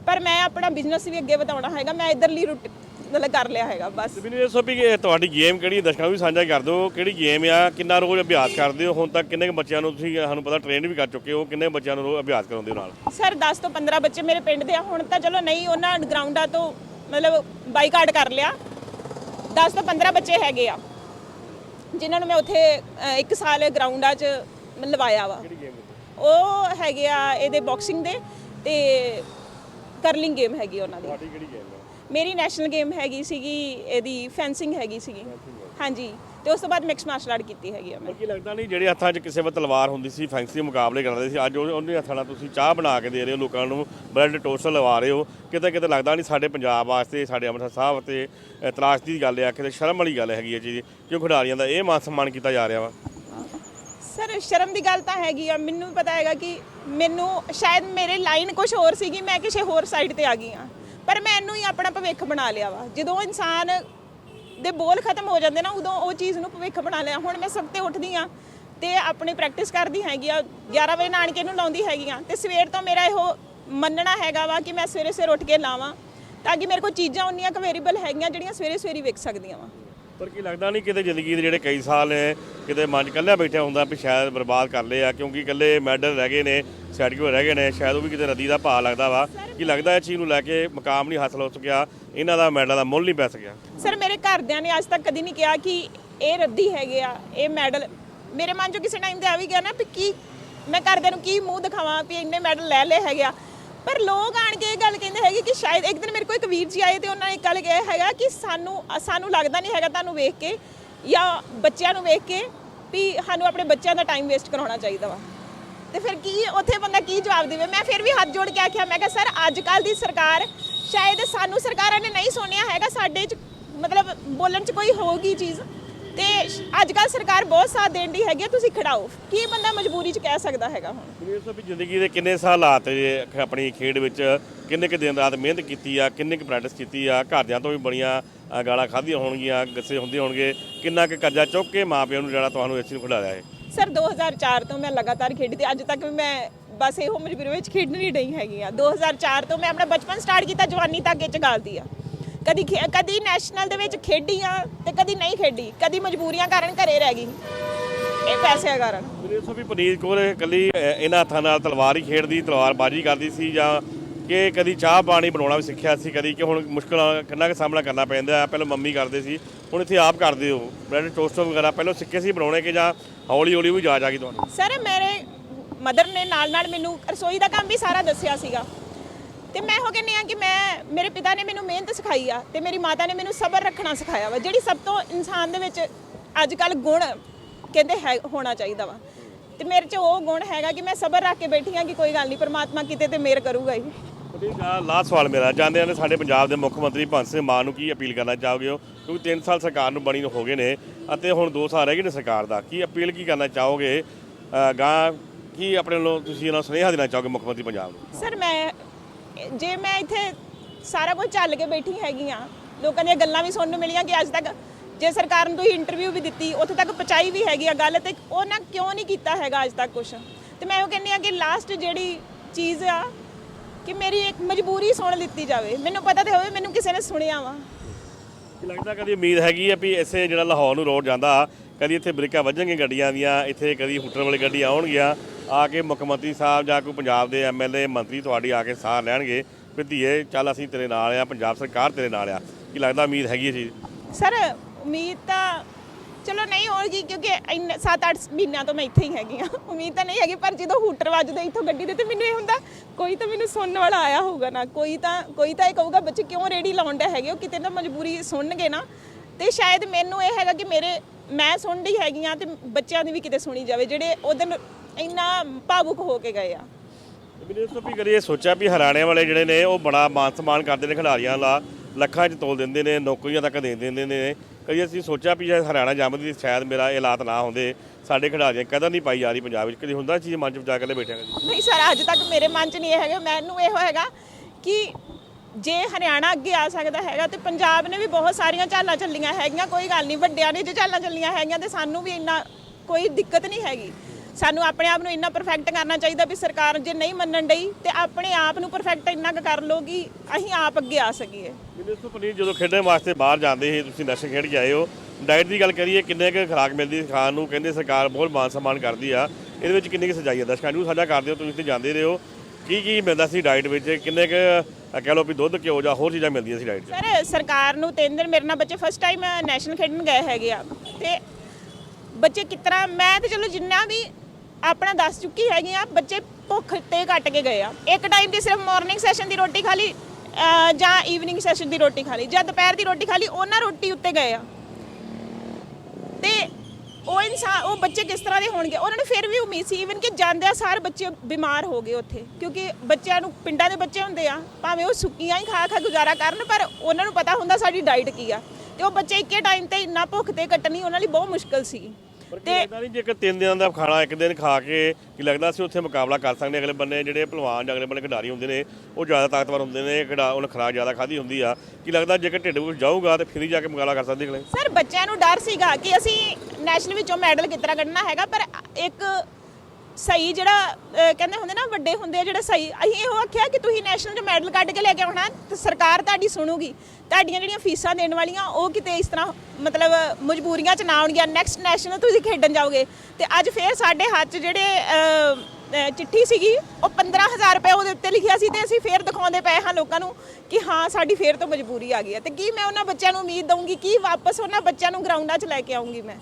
ਪਰ ਮੈਂ ਆਪਣਾ ਬਿਜ਼ਨਸ ਵੀ ਅੱਗੇ ਵਧਾਉਣਾ ਹੈਗਾ। ਮੈਂ ਇਧਰਲੀ ਰੁਟ ਮਤਲਬ ਕਰ ਲਿਆ ਹੈਗਾ ਬਸ। ਮੈਨੂੰ ਇਹ ਦੱਸੋ ਵੀ ਇਹ ਤੁਹਾਡੀ ਗੇਮ ਕਿਹੜੀ ਹੈ? ਦਰਸ਼ਕਾਂ ਨੂੰ ਵੀ ਸਾਂਝਾ ਕਰ ਦਿਓ ਕਿਹੜੀ ਗੇਮ ਆ? ਕਿੰਨਾ ਰੋਜ਼ ਅਭਿਆਸ ਕਰਦੇ ਹੋ? ਹੁਣ ਤੱਕ ਕਿੰਨੇ ਕੁ ਬੱਚਿਆਂ ਨੂੰ ਤੁਸੀਂ ਸਾਨੂੰ ਪਤਾ ਟ੍ਰੇਨ ਵੀ ਕਰ ਚੁੱਕੇ ਹੋ ਕਿੰਨੇ ਬੱਚਿਆਂ ਨੂੰ ਰੋਜ਼ ਅਭਿਆਸ ਕਰਾਉਂਦੇ ਹੋ ਨਾਲ? ਸਰ 10 ਤੋਂ 15 ਬੱਚੇ ਮੇਰੇ ਪਿੰਡ ਦੇ ਆ ਹੁਣ ਤਾਂ ਚਲੋ ਨਹੀਂ ਉਹਨਾਂ ਗਰਾਊਂਡਾਂ ਤੋਂ ਮਤਲਬ ਬਾਈਕਾਟ ਕਰ ਲਿਆ। 10 ਤੋਂ 15 ਬੱਚੇ ਹੈਗੇ ਆ ਜਿਨ੍ਹਾਂ ਨੂੰ ਮੈਂ ਉੱਥੇ ਇੱਕ ਸਾਲ ਗਰਾਊਂਡਾਂ 'ਚ ਲਵਾਇਆ ਵਾ। ਉਹ ਹੈਗੇ ਆ ਇਹਦੇ ਬਾਕਸਿੰਗ ਦੇ ਤੇ ਕਰਲਿੰਗ ਗੇਮ ਹੈਗੀ ਉਹਨਾਂ ਦੀ। ਤੁਹਾਡੀ ਕਿਹੜੀ ਗੇਮ ਮੇਰੀ ਨੈਸ਼ਨਲ ਗੇਮ ਹੈਗੀ ਸੀਗੀ ਇਹਦੀ ਫੈਂਸਿੰਗ ਹੈਗੀ ਸੀਗੀ। ਹਾਂਜੀ ਤੇ ਉਸ ਤੋਂ ਬਾਅਦ ਮਿਕਸ ਮਾਰਸ਼ਲ ਆਰਟ ਕੀਤੀ ਹੈਗੀ ਆ ਮੈਂ। ਕੀ ਲੱਗਦਾ ਨਹੀਂ ਜਿਹੜੇ ਹੱਥਾਂ 'ਚ ਕਿਸੇ ਵੇ ਤਲਵਾਰ ਹੁੰਦੀ ਸੀ ਫੈਂਸੀ ਮੁਕਾਬਲੇ ਕਰਦੇ ਸੀ ਅੱਜ ਉਹ- ਉਹਨੇ ਹੱਥਾਂ ਨਾਲ ਤੁਸੀਂ ਚਾਹ ਬਣਾ ਕੇ ਦੇ ਰਹੇ ਹੋ ਲੋਕਾਂ ਨੂੰ ਬ੍ਰੈਡ ਟੋਸਟ ਲਵਾ ਰਹੇ ਹੋ। ਕਿਤੇ ਕਿਤੇ ਲੱਗਦਾ ਨਹੀਂ ਸਾਡੇ ਪੰਜਾਬ ਵਾਸਤੇ ਸਾਡੇ ਅੰਮ੍ਰਿਤਸਰ ਸਾਹਿਬ ਤੇ ਤਰਾਸ਼ਦੀ ਦੀ ਗੱਲ ਆ ਕਿਤੇ ਸ਼ਰਮ ਵਾਲੀ ਗੱਲ ਹੈਗੀ ਹੈ ਜੀ ਕਿਉਂ ਖਿਡਾਰੀਆਂ ਦਾ ਇਹ ਮਾਨ ਸਨਮਾਨ ਕੀਤਾ ਜਾ ਰਿਹਾ ਵਾ? ਸਰ ਸ਼ਰਮ ਦੀ ਗੱਲ ਤਾਂ ਹੈਗੀ ਆ ਮੈਨੂੰ ਵੀ ਪਤਾ ਹੈਗਾ ਕਿ ਮੈਨੂੰ ਸ਼ਾਇਦ ਮੇਰੇ ਲਾਈਨ ਕੁਝ ਹੋਰ ਸੀਗੀ ਮੈਂ ਕਿਸੇ ਹੋਰ ਸਾਈਡ ਤੇ ਆ ਗਈ ਆ। ਪਰ ਮੈਂ ਇਹਨੂੰ ਹੀ ਆਪਣਾ ਭਵਿੱਖ ਬਣਾ ਲਿਆ ਵਾ। ਜਦੋਂ ਇਨਸਾਨ ਦੇ ਬੋਲ ਖਤਮ ਹੋ ਜਾਂਦੇ ਨਾ, ਉਦੋਂ ਉਹ ਚੀਜ਼ ਨੂੰ ਭਵਿੱਖ ਬਣਾ ਲਿਆ। ਹੁਣ ਮੈਂ ਸਭ ਤੇ ਉੱਠਦੀ ਆ ਤੇ ਆਪਣੀ ਪ੍ਰੈਕਟਿਸ ਕਰਦੀ ਹੈਗੀ ਆ। 11 ਵਜੇ ਨਾਨਕੇ ਨੂੰ ਲਾਉਂਦੀ ਹੈਗੀ ਆ। ਤੇ ਸਵੇਰ ਤੋਂ ਮੇਰਾ ਇਹੋ ਮੰਨਣਾ ਹੈਗਾ ਵਾ ਕਿ ਮੈਂ ਸਵੇਰੇ ਸਵੇਰ ਉੱਠ ਕੇ ਲਾਵਾਂ ਤਾਂ ਕਿ ਮੇਰੇ ਕੋਲ ਚੀਜ਼ਾਂ ਉਨੀਆਂ ਕੁ ਵੇਰੀਏਬਲ ਹੈਗੀਆਂ ਜਿਹੜੀਆਂ ਸਵੇਰੇ ਸਵੇਰੇ ਵਿਕ ਸਕਦੀਆਂ ਵਾ। ਪਰ ਕੀ ਲੱਗਦਾ ਨਹੀਂ ਕਿਤੇ ਜ਼ਿੰਦਗੀ ਦੇ ਜਿਹੜੇ ਕਈ ਸਾਲ ਨੇ, ਕਿਤੇ ਮਨ 'ਚ ਇਕੱਲਾ ਬੈਠਿਆ ਹੁੰਦਾ ਵੀ ਸ਼ਾਇਦ ਬਰਬਾਦ ਕਰ ਲਏ ਆ, ਕਿਉਂਕਿ ਇਕੱਲੇ ਮੈਡਲ ਰਹਿ ਗਏ ਨੇ ਸਰਟੀਫਿਕੇਟ ਰਹਿ ਗਏ ਨੇ, ਸ਼ਾਇਦ ਉਹ ਵੀ ਕਿਤੇ ਰੱਦੀ ਦਾ ਭਾਅ ਲੱਗਦਾ ਵਾ। ਕੀ ਲੱਗਦਾ ਇਹ ਚੀਜ਼ ਨੂੰ ਲੈ ਕੇ ਮੁਕਾਮ ਨਹੀਂ ਹਾਸਲ ਹੋ ਸਕਿਆ, ਇਹਨਾਂ ਦਾ ਮੈਡਲ ਦਾ ਮੁੱਲ ਨਹੀਂ ਪੈ ਸਕਿਆ? ਸਰ, ਮੇਰੇ ਘਰਦਿਆਂ ਨੇ ਅੱਜ ਤੱਕ ਕਦੀ ਨਹੀਂ ਕਿਹਾ ਕਿ ਇਹ ਰੱਦੀ ਹੈਗੇ ਆ, ਇਹ ਮੈਡਲ। ਮੇਰੇ ਮਨ 'ਚੋਂ ਕਿਸੇ ਟਾਈਮ ਤੇ ਆ ਵੀ ਗਿਆ ਨਾ ਵੀ ਕੀ, ਮੈਂ ਘਰਦਿਆਂ ਨੂੰ ਕੀ ਮੂੰਹ ਦਿਖਾਵਾਂ ਵੀ ਇੰਨੇ ਮੈਡਲ ਲੈ ਲਏ ਹੈਗੇ ਆ। ਪਰ ਲੋਕ ਆਣ ਕੇ ਇਹ ਗੱਲ ਕਹਿੰਦੇ ਹੈਗੇ ਕਿ ਸ਼ਾਇਦ ਇੱਕ ਦਿਨ ਮੇਰੇ ਕੋਲ ਇੱਕ ਵੀਰ ਜੀ ਆਏ ਤੇ ਉਹਨਾਂ ਨੇ ਗੱਲ ਕਿਹਾ ਹੈਗਾ ਕਿ ਸਾਨੂੰ ਸਾਨੂੰ ਲੱਗਦਾ ਨਹੀਂ ਹੈਗਾ ਤੁਹਾਨੂੰ ਵੇਖ ਕੇ ਜਾਂ ਬੱਚਿਆਂ ਨੂੰ ਵੇਖ ਕੇ ਵੀ ਸਾਨੂੰ ਆਪਣੇ ਬੱਚਿਆਂ ਦਾ ਟਾਈਮ ਵੇਸਟ ਕਰਾਉਣਾ ਚਾਹੀਦਾ ਵਾ। ਤੇ ਫਿਰ ਕੀ ਉੱਥੇ ਬੰਦਾ ਕੀ ਜਵਾਬ ਦੇਵੇ? ਮੈਂ ਫਿਰ ਵੀ ਹੱਥ ਜੋੜ ਕੇ ਆਖਿਆ, ਮੈਂ ਕਿਹਾ, ਸਰ ਅੱਜ ਕੱਲ ਦੀ ਸਰਕਾਰ ਸ਼ਾਇਦ ਸਾਨੂੰ ਸਰਕਾਰਾਂ ਨੇ ਨਹੀਂ ਸੁਣਿਆ ਹੈਗਾ, ਸਾਡੇ ਚ ਮਤਲਬ ਬੋਲਣ ਚ ਕੋਈ ਹੋਊਗੀ ਚੀਜ਼। ਤੇ ਅੱਜ ਕੱਲ ਸਰਕਾਰ ਬਹੁਤ ਸਾਥ ਦੇਣ ਦੀ ਹੈਗੀ ਤੁਸੀਂ ਖੜਾਓ ਕੀ ਬੰਦਾ ਮਜਬੂਰੀ ਚ ਕਹਿ ਸਕਦਾ ਹੈਗਾ ਹੁਣ? ਇਹ ਦੱਸੋ ਵੀ ਜ਼ਿੰਦਗੀ ਦੇ ਕਿੰਨੇ ਸਾਲ ਲਾਤੇ ਜੇ ਆਪਣੀ ਖੇਡ ਵਿੱਚ ਕਿੰਨੇ ਕੁ ਦਿਨ ਰਾਤ ਮਿਹਨਤ ਕੀਤੀ ਆ ਕਿੰਨੇ ਕੁ ਪ੍ਰੈਕਟਿਸ ਕੀਤੀ ਆ ਘਰਦਿਆਂ ਤੋਂ ਵੀ ਬੜੀਆਂ ਗਾਲਾਂ ਖਾਧੀਆਂ ਹੋਣਗੀਆਂ ਗੱਸੇ ਹੁੰਦੇ ਹੋਣਗੇ ਕਿੰਨਾ ਕੁ ਕਰਜ਼ਾ ਚੁੱਕ ਕੇ ਮਾਪਿਆਂ ਨੂੰ ਜਿਹੜਾ ਤੁਹਾਨੂੰ ਇਸ ਨੂੰ ਖਿਡਾਇਆ ਹੈ? ਸਰ 2004 ਤੋਂ ਮੈਂ ਲਗਾਤਾਰ ਖੇਡੀ ਤੇ ਅੱਜ ਤੱਕ ਵੀ ਮੈਂ ਬਸ ਇਹੋ ਮਜਬੂਰੀ ਵਿੱਚ ਖੇਡਣ ਹੀ ਰਹੀ ਹੈਗੀ ਆ। 2004 ਤੋਂ ਮੈਂ ਆਪਣਾ ਬਚਪਨ ਸਟਾਰਟ ਕੀਤਾ ਜਵਾਨੀ ਤੱਕ ਇਹ ਚ ਗਾਲਦੀ ਆ। ਕਦੀ ਖੇ- ਕਦੀ ਨੈਸ਼ਨਲ ਦੇ ਵਿੱਚ ਖੇਡੀ ਆ ਤੇ ਕਦੀ ਨਹੀਂ ਖੇਡੀ ਕਦੀ ਮਜਬੂਰੀਆਂ ਕਾਰਨ ਘਰੇ ਰਹਿ ਗਈ। ਇਹ ਪੈਸਿਆਂ ਕਾਰਨ। ਮੈਨੂੰ ਦੱਸੋ ਵੀ ਪਨੀਤ ਕੌਰ ਇਕੱਲੀ ਅ, ਇਹਨਾਂ ਹੱਥਾਂ ਨਾਲ ਤਲਵਾਰ ਹੀ ਖੇਡਦੀ ਤਲਵਾਰਬਾਜ਼ੀ ਕਰਦੀ ਸੀ ਜਾਂ ਕਿ ਕਦੀ ਚਾਹ ਪਾਣੀ ਬਣਾਉਣਾ ਵੀ ਸਿੱਖਿਆ ਸੀ ਕਦੀ ਕਿ ਹੁਣ ਮੁਸ਼ਕਲਾਂ ਕਿੰਨਾ ਕੁ ਸਾਹਮਣਾ ਕਰਨਾ ਪੈਂਦਾ ਹੈ ਪਹਿਲਾਂ ਮੰਮੀ ਕਰਦੇ ਸੀ ਹੁਣ ਇੱਥੇ ਆਪ ਕਰਦੇ ਹੋ। ਬ੍ਰੈਡ ਟੋਸਟ ਵਗੈਰਾ ਪਹਿਲਾਂ ਸਿੱਖੇ ਸੀ ਬਣਾਉਣੇ ਕਿ ਜਾਂ ਹੌਲੀ ਹੌਲੀ ਵੀ ਜਾ ਜਾ ਕੇ ਤੁਹਾਨੂੰ? ਸਰ ਮੇਰੇ ਮਦਰ ਨੇ ਨਾਲ ਨਾਲ ਮੈਨੂੰ ਰਸੋਈ ਦਾ ਕੰਮ ਵੀ ਸਾਰਾ ਦੱਸਿਆ ਸੀਗਾ। ਤੇ ਮੈਂ ਹੋ ਕਹਿੰਦੀ ਆ ਕਿ ਮੈਂ ਮੇਰੇ ਪਿਤਾ ਨੇ ਮੈਨੂੰ ਮਿਹਨਤ ਸਿਖਾਈ ਆ ਤੇ ਮੇਰੀ ਮਾਤਾ ਨੇ ਮੈਨੂੰ ਸਬਰ ਰੱਖਣਾ ਸਿਖਾਇਆ ਵਾ ਜਿਹੜੀ ਸਭ ਤੋਂ ਇਨਸਾਨ ਦੇ ਵਿੱਚ ਅੱਜ ਕੱਲ ਗੁਣ ਕਹਿੰਦੇ ਹੈ ਹੋਣਾ ਚਾਹੀਦਾ ਵਾ। ਤੇ ਮੇਰੇ 'ਚ ਉਹ ਗੁਣ ਹੈਗਾ ਕਿ ਮੈਂ ਸਬਰ ਰੱਖ ਕੇ ਬੈਠੀ ਆ ਕਿ ਕੋਈ ਗੱਲ ਨਹੀਂ ਪਰਮਾਤਮਾ ਕਿਤੇ ਤੇ ਮਿਹਰ ਕਰੂਗਾ ਹੀ। ਪਨੀਤ ਦਾ ਲਾਸਟ ਸਵਾਲ ਮੇਰਾ ਜਾਂਦੇ ਨੇ ਸਾਡੇ ਪੰਜਾਬ ਦੇ ਮੁੱਖ ਮੰਤਰੀ ਭਗਵੰਤ ਸਿੰਘ ਮਾਨ ਨੂੰ ਕੀ ਅਪੀਲ ਕਰਨਾ ਚਾਹੋਗੇ ਹੋ ਕਿਉਂਕਿ 3 ਸਾਲ ਸਰਕਾਰ ਨੂੰ ਬਣੀ ਨੂੰ ਹੋ ਗਏ ਨੇ ਅਤੇ ਹੁਣ 2 ਸਾਲ ਰਹਿ ਗਏ ਨੇ ਸਰਕਾਰ ਦਾ। ਕੀ ਅਪੀਲ ਕੀ ਕਰਨਾ ਚਾਹੋਗੇ? ਗਾਂ ਕੀ ਆਪਣੇ ਵੱਲੋਂ ਤੁਸੀਂ ਇਹਨਾਂ ਸੁਨੇਹਾ ਦੇਣਾ ਚਾਹੋਗੇ ਮੁੱਖ ਮੰਤਰੀ ਪੰਜਾਬ ਨੂੰ? ਸਰ ਮੈਂ ਜੇ ਮੈਂ ਇੱਥੇ ਸਾਰਾ ਕੁਝ ਚੱਲ ਕੇ ਬੈਠੀ ਹੈਗੀ ਆ ਲੋਕਾਂ ਦੀਆਂ ਗੱਲਾਂ ਵੀ ਸੁਣਨ ਨੂੰ ਮਿਲੀਆਂ ਕਿ ਅੱਜ ਤੱਕ ਜੇ ਸਰਕਾਰ ਨੂੰ ਤੁਸੀਂ ਇੰਟਰਵਿਊ ਵੀ ਦਿੱਤੀ, ਉੱਥੇ ਤੱਕ ਪਹੁੰਚਾਈ ਵੀ ਹੈਗੀ ਆ ਗੱਲ ਤੇ ਉਹਨਾਂ ਕਿਉਂ ਨਹੀਂ ਕੀਤਾ ਹੈਗਾ ਅੱਜ ਤੱਕ ਕੁਝ ਤੇ ਮੈਂ ਉਹ ਕਹਿੰਦੀ ਆ ਕਿ ਲਾਸਟ ਜਿਹੜੀ ਚੀਜ਼ ਆ ਕਿ ਮੇਰੀ ਇੱਕ ਮਜਬੂਰੀ ਸੁਣ ਲਿੱਤੀ ਜਾਵੇ। ਮੈਨੂੰ ਪਤਾ ਤੇ ਹੋਵੇ, ਮੈਨੂੰ ਕਿਸੇ ਨੇ ਸੁਣਿਆ ਵਾ। ਲੱਗਦਾ ਕਦੀ ਉਮੀਦ ਹੈਗੀ ਆ ਵੀ ਇਸੇ ਜਿਹੜਾ ਲਾਹੌਰ ਨੂੰ ਰੋਡ ਜਾਂਦਾ ਕਦੀ ਇੱਥੇ ਬ੍ਰੇਕਾਂ ਵੱਜਣਗੀਆਂ ਗੱਡੀਆਂ ਦੀਆਂ, ਇੱਥੇ ਕਦੀ ਹੂਟਰ ਵਾਲੀ ਗੱਡੀ ਆਉਣਗੀਆਂ। ਆ ਕੇ ਮੁੱਖ ਮੰਤਰੀ ਸਾਹਿਬ ਜਾਂ ਕੋਈ ਪੰਜਾਬ ਦੇ ਐਮਐਲਏ ਮੰਤਰੀ ਤੁਹਾਡੀ ਆ ਕੇ ਸਾਰ ਲੈਣਗੇ। ਵੀ ਧੀਏ, ਚੱਲ ਅਸੀਂ ਤੇਰੇ ਨਾਲ ਆ, ਪੰਜਾਬ ਸਰਕਾਰ ਤੇਰੇ ਨਾਲ ਆ। ਕੀ ਲੱਗਦਾ ਉਮੀਦ ਹੈਗੀ ਹੈ ਜੀ ਸਰ, ਉਮੀਦ ਤਾਂ ਚਲੋ ਨਹੀਂ ਹੋਊਗੀ ਕਿਉਂਕਿ 7-8 ਮਹੀਨਿਆਂ ਤੋਂ ਮੈਂ ਇੱਥੇ ਹੀ ਹੈਗੀ ਆ ਉਮੀਦ ਤਾਂ ਨਹੀਂ ਹੈਗੀ, ਪਰ ਜਦੋਂ ਹੂਟਰ ਵੱਜਦੇ ਇੱਥੋਂ ਗੱਡੀ ਦੇ ਤੇ ਮੈਨੂੰ ਇਹ ਹੁੰਦਾ, ਕੋਈ ਤਾਂ ਮੈਨੂੰ ਸੁਣਨ ਵਾਲਾ ਆਇਆ ਹੋਊਗਾ ਨਾ। ਕੋਈ ਤਾਂ ਕੋਈ ਤਾਂ ਇਹ ਕਹੂਗਾ, ਬੱਚੇ ਕਿਉਂ ਰੇੜੀ ਲਾਉਣ ਦੇ ਹੈਗੇ ਉਹ ਕਿਤੇ ਨਾ ਮਜਬੂਰੀ ਸੁਣਨਗੇ ਨਾ। ਤੇ ਸ਼ਾਇਦ ਮੈਨੂੰ ਇਹ ਹੈਗਾ ਕਿ ਮੇਰੇ ਮੈਂ ਸੁਣਦੀ ਹੈਗੀ ਆ ਤੇ ਬੱਚਿਆਂ ਦੀ ਵੀ ਕਿਤੇ ਸੁਣੀ ਜਾਵੇ ਜਿਹੜੇ ਉਹ ਦਿਨ ਇੰਨਾ ਭਾਵੁਕ ਹੋ ਕੇ ਗਏ ਆ। ਇਸ ਤੋਂ ਵੀ ਇਹ ਸੋਚਿਆ ਵੀ ਹਰਿਆਣੇ ਵਾਲੇ ਜਿਹੜੇ ਨੇ ਉਹ ਬੜਾ ਮਾਨ ਸਨਮਾਨ ਕਰਦੇ ਨੇ ਖਿਡਾਰੀਆਂ ਦਾ ਲੱਖਾਂ 'ਚ ਤੋਲ ਦਿੰਦੇ ਨੇ ਨੌਕਰੀਆਂ ਤੱਕ ਦੇ ਦਿੰਦੇ ਨੇ। ਕਦੀ ਅਸੀਂ ਸੋਚਿਆ ਵੀ ਜੇ ਹਰਿਆਣਾ ਜੰਮਦੀ ਸ਼ਾਇਦ ਮੇਰਾ ਇਹ ਹਾਲਾਤ ਨਾ ਹੁੰਦੇ ਸਾਡੇ ਖਿਡਾਰੀਆਂ ਕਦਰ ਨਹੀਂ ਪਾਈ ਜਾ ਰਹੀ ਪੰਜਾਬ ਵਿੱਚ। ਕਦੀ ਹੁੰਦਾ ਚੀਜ਼ ਮਨ 'ਚ ਜਾ ਕੇ ਲੈ ਬੈਠਿਆ ਕਦੀ? ਨਹੀਂ ਸਰ ਅੱਜ ਤੱਕ ਮੇਰੇ ਮਨ 'ਚ ਨਹੀਂ ਇਹ ਹੈਗਾ। ਮੈਨੂੰ ਇਹੋ ਹੈਗਾ ਕਿ ਜੇ ਹਰਿਆਣਾ ਅੱਗੇ ਆ ਸਕਦਾ ਹੈਗਾ ਤੇ ਪੰਜਾਬ ਨੇ ਵੀ ਬਹੁਤ ਸਾਰੀਆਂ ਝਾਲਾਂ ਚੱਲੀਆਂ ਹੈਗੀਆਂ, ਕੋਈ ਗੱਲ ਨਹੀਂ, ਵੱਡਿਆਂ ਨੇ ਜੇ ਚਾਲਾਂ ਚੱਲੀਆਂ ਹੈਗੀਆਂ ਤੇ ਸਾਨੂੰ ਵੀ ਇੰਨਾ ਕੋਈ ਦਿੱਕਤ ਨਹੀਂ ਹੈਗੀ। ਸਾਨੂੰ ਆਪਣੇ ਆਪ ਨੂੰ ਇੰਨਾ ਪਰਫੈਕਟ ਕਰਨਾ ਚਾਹੀਦਾ ਵੀ ਸਰਕਾਰ ਜੇ ਨਹੀਂ ਮੰਨਣ ਡਈ ਤੇ ਆਪਣੇ ਆਪ ਨੂੰ ਪਰਫੈਕਟ ਇੰਨਾ ਕੁ ਕਰ ਲਓ ਕਿ ਅਸੀਂ ਆਪ ਅੱਗੇ ਆ ਸਕੀਏ। ਮੈਨੂੰ ਪਨੀਰ ਜਦੋਂ ਖੇਡਣ ਵਾਸਤੇ ਬਾਹਰ ਜਾਂਦੇ ਸੀ, ਤੁਸੀਂ ਨਸ਼ੇ ਖੇਡ ਕੇ ਆਏ ਹੋ ਡਾਈਟ ਦੀ ਗੱਲ ਕਰੀਏ, ਕਿੰਨੇ ਕੁ ਖੁਰਾਕ ਮਿਲਦੀ ਸੀ ਖਾਣ ਨੂੰ? ਕਹਿੰਦੇ ਸਰਕਾਰ ਬਹੁਤ ਮਾਨ ਸਨਮਾਨ ਕਰਦੀ ਆ। ਇਹਦੇ ਵਿੱਚ ਕਿੰਨੀ ਕੁ ਸਜਾਈ ਹੈ ਦਰਸ਼ਕਾਂ ਨੂੰ ਸਾਂਝਾ ਕਰਦੇ ਹੋ ਤੁਸੀਂ ਤੇ ਜਾਂਦੇ ਰਹੋ। ਕੀ ਕੀ ਮਿਲਦਾ ਸੀ ਡਾਈਟ ਵਿੱਚ? ਕਿੰਨੇ ਕੁ ਕਹਿ ਲਓ ਵੀ ਦੁੱਧ, ਘਿਓ ਜਾਂ ਹੋਰ ਚੀਜ਼ਾਂ ਮਿਲਦੀਆਂ ਸੀ ਡਾਈਟ 'ਚ। ਸਰ, ਸਰਕਾਰ ਨੂੰ ਤਿੰਨ ਦਿਨ ਮੇਰੇ ਨਾਲ ਬੱਚੇ ਫਸਟ ਟਾਈਮ ਨੈਸ਼ਨਲ ਖੇਡਣ ਗਏ ਹੈਗੇ ਆ। ਤੇ ਬੱਚੇ ਕਿਤਨਾ ਮੈਂ ਤੇ ਚਲੋ ਜਿੰਨਾ ਵੀ ਆਪਣਾ ਦੱਸ ਚੁੱਕੀ ਹੈਗੀ ਆ, ਬੱਚੇ ਭੁੱਖ ਤੇ ਕੱਟ ਕੇ ਗਏ ਆ। ਇੱਕ ਟਾਈਮ ਦੀ ਸਿਰਫ ਮਾਰਨਿੰਗ ਸੈਸ਼ਨ ਦੀ ਰੋਟੀ ਖਾ ਲਈ, ਅਹ, ਜਾਂ ਈਵਨਿੰਗ ਸੈਸ਼ਨ ਦੀ ਰੋਟੀ ਖਾ ਲਈ। ਜਾਂ ਦੁਪਹਿਰ ਦੀ ਰੋਟੀ ਖਾ ਲਈ, ਉਹਨਾਂ ਰੋਟੀ ਉੱਤੇ ਗਏ ਆ। ਉਹ ਇਨਸਾਨ ਉਹ ਬੱਚੇ ਕਿਸ ਤਰ੍ਹਾਂ ਦੇ ਹੋਣਗੇ? ਉਹਨਾਂ ਨੂੰ ਫਿਰ ਵੀ ਉਮੀਦ ਸੀ ਇਵਨ ਕਿ ਜਾਂਦਿਆਂ ਸਾਰ ਬੱਚੇ ਬਿਮਾਰ ਹੋ ਗਏ ਉੱਥੇ। ਕਿਉਂਕਿ ਬੱਚਿਆਂ ਨੂੰ, ਪਿੰਡਾਂ ਦੇ ਬੱਚੇ ਹੁੰਦੇ ਆ, ਭਾਵੇਂ ਉਹ ਸੁੱਕੀਆਂ ਹੀ ਖਾ ਖਾ ਗੁਜ਼ਾਰਾ ਕਰਨ, ਪਰ ਉਹਨਾਂ ਨੂੰ ਪਤਾ ਹੁੰਦਾ ਸਾਡੀ ਡਾਈਟ ਕੀ ਆ। ਤੇ ਉਹ ਬੱਚੇ ਇੱਕੇ ਟਾਈਮ ਤੇ ਇੰਨਾ ਭੁੱਖ ਤੇ ਕੱਟਣੀ ਉਹਨਾਂ ਲਈ ਬਹੁਤ ਮੁਸ਼ਕਲ ਸੀ। ਤੇ ਲੱਗਦਾ ਨਹੀਂ ਜੇਕਰ ਤਿੰਨ ਦਿਨਾਂ ਦਾ ਖਾਣਾ ਇੱਕ ਦਿਨ ਖਾ ਕੇ ਕੀ ਲੱਗਦਾ ਸੀ ਉੱਥੇ ਮੁਕਾਬਲਾ ਕਰ ਸਕਦੇ ਅਗਲੇ ਬੰਨੇ ਜਿਹੜੇ ਪਹਿਲਵਾਨ ਜਾਂ ਅਗਲੇ ਬੰਨੇ ਖਿਡਾਰੀ ਹੁੰਦੇ ਨੇ ਉਹ ਜ਼ਿਆਦਾ ਤਾਕਤਵਰ ਹੁੰਦੇ ਨੇ ਖਿਡਾ ਉਹਨਾਂ ਖੁਰਾਕ ਜ਼ਿਆਦਾ ਖਾਧੀ ਹੁੰਦੀ ਆ। ਕੀ ਲੱਗਦਾ ਜੇਕਰ ਢਿੱਡ ਵਿੱਚ ਜਾਊਗਾ ਤੇ ਫਿਰ ਹੀ ਜਾ ਕੇ ਮੁਕਾਬਲਾ ਕਰ ਸਕਦੇ ਅਗਲੇ? ਸਰ ਬੱਚਿਆਂ ਨੂੰ ਡਰ ਸੀਗਾ ਕਿ ਅਸੀਂ ਨੈਸ਼ਨਲ ਵਿੱਚੋਂ ਮੈਡਲ ਕਿਤਰਾ ਕੱਢਣਾ ਹੈਗਾ ਪਰ ਇੱਕ ਸਹੀ ਜਿਹੜਾ ਕਹਿੰਦੇ ਹੁੰਦੇ ਨਾ, ਵੱਡੇ ਹੁੰਦੇ ਆ ਜਿਹੜਾ ਸਹੀ। ਅਸੀਂ ਇਹੋ ਆਖਿਆ ਕਿ ਤੁਸੀਂ ਨੈਸ਼ਨਲ 'ਚ ਮੈਡਲ ਕੱਢ ਕੇ ਲੈ ਕੇ ਆਉਣਾ, ਤੇ ਸਰਕਾਰ ਤੁਹਾਡੀ ਸੁਣੂਗੀ। ਤੁਹਾਡੀਆਂ ਜਿਹੜੀਆਂ ਫੀਸਾਂ ਦੇਣ ਵਾਲੀਆਂ, ਉਹ ਕਿਤੇ ਇਸ ਤਰ੍ਹਾਂ, ਮਤਲਬ, ਮਜਬੂਰੀਆਂ 'ਚ ਨਾ ਆਉਣਗੀਆਂ। ਨੈਕਸਟ ਨੈਸ਼ਨਲ ਤੁਸੀਂ ਖੇਡਣ ਜਾਓਗੇ। ਤੇ ਅੱਜ ਫੇਰ ਸਾਡੇ ਹੱਥ 'ਚ ਜਿਹੜੇ ਚਿੱਠੀ ਸੀਗੀ, ਉਹ 15000 ਰੁਪਏ ਉਹਦੇ ਉੱਤੇ ਲਿਖਿਆ ਸੀ, ਤੇ ਅਸੀਂ ਫੇਰ ਦਿਖਾਉਂਦੇ ਪਏ ਹਾਂ ਲੋਕਾਂ ਨੂੰ ਕਿ ਹਾਂ, ਸਾਡੀ ਫੇਰ ਤੋਂ ਮਜਬੂਰੀ ਆ ਗਈ ਹੈ। ਤੇ ਕੀ ਮੈਂ ਉਹਨਾਂ ਬੱਚਿਆਂ ਨੂੰ ਉਮੀਦ ਦਊਂਗੀ, ਕੀ ਵਾਪਸ ਉਹਨਾਂ ਬੱਚਿਆਂ ਨੂੰ ਗਰਾਊਂਡਾਂ 'ਚ ਲੈ ਕੇ ਆਉਂਗੀ ਮੈਂ?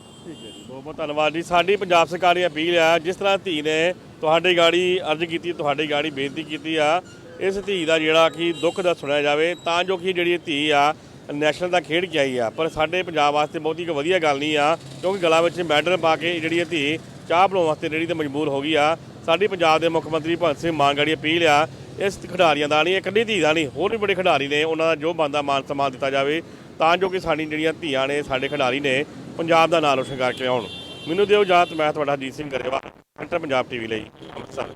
ਬਹੁਤ ਬਹੁਤ ਧੰਨਵਾਦ ਜੀ। ਸਾਡੀ ਪੰਜਾਬ ਸਰਕਾਰ ਦੀ ਅਪੀਲ ਆ, ਜਿਸ ਤਰ੍ਹਾਂ ਧੀ ਨੇ ਤੁਹਾਡੀ ਗਾੜੀ ਅਰਜ਼ ਕੀਤੀ, ਤੁਹਾਡੀ ਗਾੜੀ ਬੇਨਤੀ ਕੀਤੀ ਆ, ਇਸ ਧੀ ਦਾ ਜਿਹੜਾ ਕਿ ਦੁੱਖ ਦਾ ਸੁਣਿਆ ਜਾਵੇ, ਤਾਂ ਜੋ ਕਿ ਜਿਹੜੀ ਧੀ ਆ, ਨੈਸ਼ਨਲ ਦਾ ਖੇਡ ਕੇ ਆਈ ਆ। ਪਰ ਸਾਡੇ ਪੰਜਾਬ ਵਾਸਤੇ ਬਹੁਤੀ ਇੱਕ ਵਧੀਆ ਗੱਲ ਨਹੀਂ ਆ, ਕਿਉਂਕਿ ਗਲਾ ਵਿੱਚ ਮੈਡਲ ਪਾ ਕੇ ਜਿਹੜੀ ਇਹ ਧੀ ਚਾਹ ਬਣਾਉਣ ਵਾਸਤੇ ਜਿਹੜੀ ਤੇ ਮਜਬੂਰ ਹੋ ਗਈ ਆ। ਸਾਡੀ ਪੰਜਾਬ ਦੇ ਮੁੱਖ ਮੰਤਰੀ ਭਗਤ ਸਿੰਘ ਮਾਨ ਗੜੀ ਅਪੀਲ ਆ, ਇਸ ਖਿਡਾਰੀਆਂ ਦਾ ਨਹੀਂ, ਇਹ ਇਕੱਲੀ ਧੀ ਦਾ ਨਹੀਂ, ਹੋਰ ਵੀ ਬੜੇ ਖਿਡਾਰੀ ਨੇ, ਉਹਨਾਂ ਦਾ ਜੋ ਬੰਦਾ ਮਾਨ ਸਨਮਾਨ ਦਿੱਤਾ ਜਾਵੇ, ਤਾਂ ਜੋ ਕਿ ਸਾਡੀ ਜਿਹੜੀਆਂ ਧੀਆਂ ਨੇ, ਸਾਡੇ ਖਿਡਾਰੀ ਨੇ ਪੰਜਾਬ ਦਾ ਨਾਂ ਰੋਸ਼ਨ ਕਰਕੇ ਆਉਣ। ਮੈਨੂੰ ਦਿਓ ਇਜਾਜ਼ਤ, ਮੈਂ ਤੁਹਾਡਾ ਅਜੀਤ ਸਿੰਘ ਗਰੇਵਾਲ, ਸੈਂਟਰ ਪੰਜਾਬ ਟੀਵੀ ਲਈ। ਅੰਮ੍ਰਿਤਸਰ